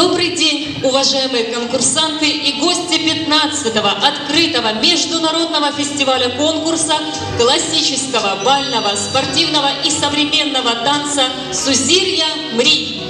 Добрый день, уважаемые конкурсанты и гости 15-го открытого международного фестиваля конкурса классического, бального, спортивного и современного танца «Сузирья Мри».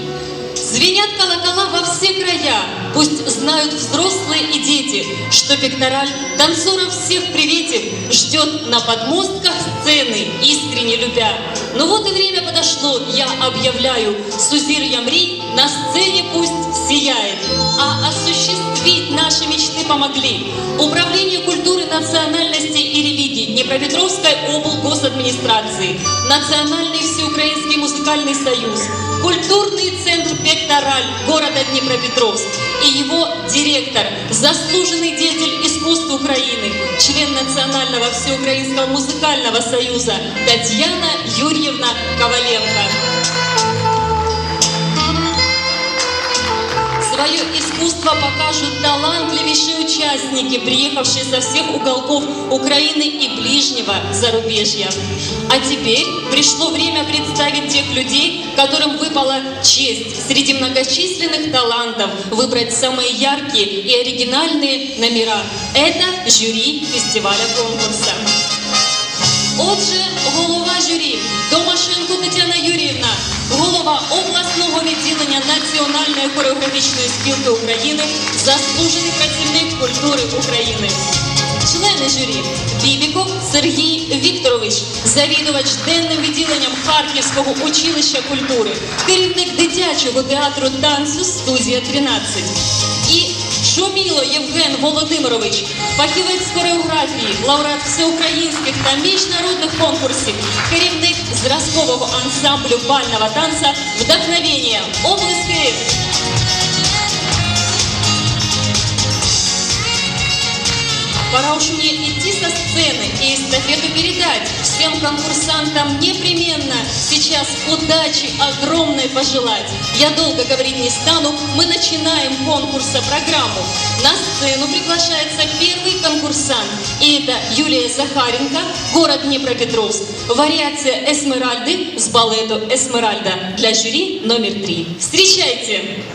Звенят колокола во все края, пусть знают взрослые и дети, что пектораль танцоров всех приветив, ждет на подмостках сцены, искренне любя. Ну вот и время подошло, я объявляю, Сузир Ямри на сцене пусть сияет, а осуществить наши мечты помогли. Управление культуры, национальности и религии Днепропетровской облгосадминистрации, Национальный всеукраинский музыкальный союз, Культурный центр «Пектораль» города Днепропетровск. И его директор, заслуженный деятель искусств Украины, член Национального всеукраинского музыкального союза Татьяна Юрьевна Свое искусство покажут талантливейшие участники, приехавшие со всех уголков Украины и ближнего зарубежья. А теперь пришло время представить тех людей, которым выпала честь среди многочисленных талантов выбрать самые яркие и оригинальные номера. Это жюри фестиваля конкурса. Отже, голова журі Домашенко Тетяна Юріївна, Національної хореографічної спілки України, заслужений працівник культури України. Члени журі Бібіков Сергій Вікторович, завідувач денним відділенням Харківського училища культури, керівник дитячого театру танцю студія 13. І Шуміло Євген Володимирович, фахівець хореографії, лауреат всеукраїнських та міжнародних конкурсів, керівник зразкового ансамблю бального танца «Вдохновение». Пора уж мне идти со сцены и эстафету передать всем конкурсантам непременно сейчас удачи огромной пожелать. Я долго говорить не стану, мы начинаем конкурса программу. На сцену приглашается первый конкурсант, и это Юлия Захаренко, город Днепропетровск. Вариация Эсмеральды с балету Эсмеральда для жюри номер три. Встречайте!